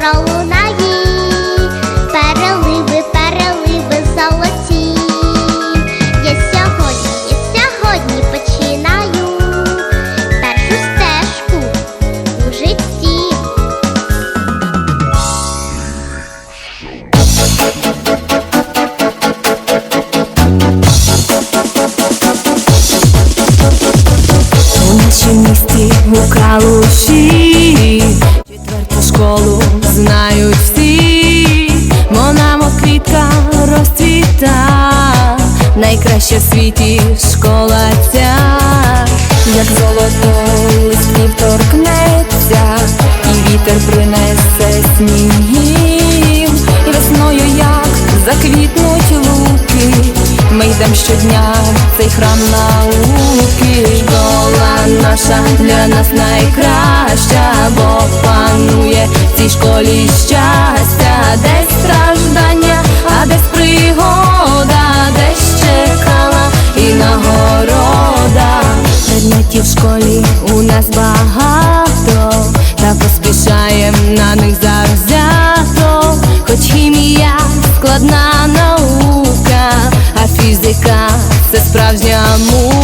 пролунає, переливи, переливи золоті. Я сьогодні, я сьогодні починаю першу стежку у житті. Калуші найкраща в світі школа ця, як золото листів торкнеться, і вітер принесе снігів, і весною як заквітнуть луки. Ми йдем щодня в цей храм науки. Школа наша для нас найкраща, бо панує в цій школі щастя, десь страждання, багато, та поспішаєм на них завзято, хоч хімія складна наука, а фізика це справжня мука.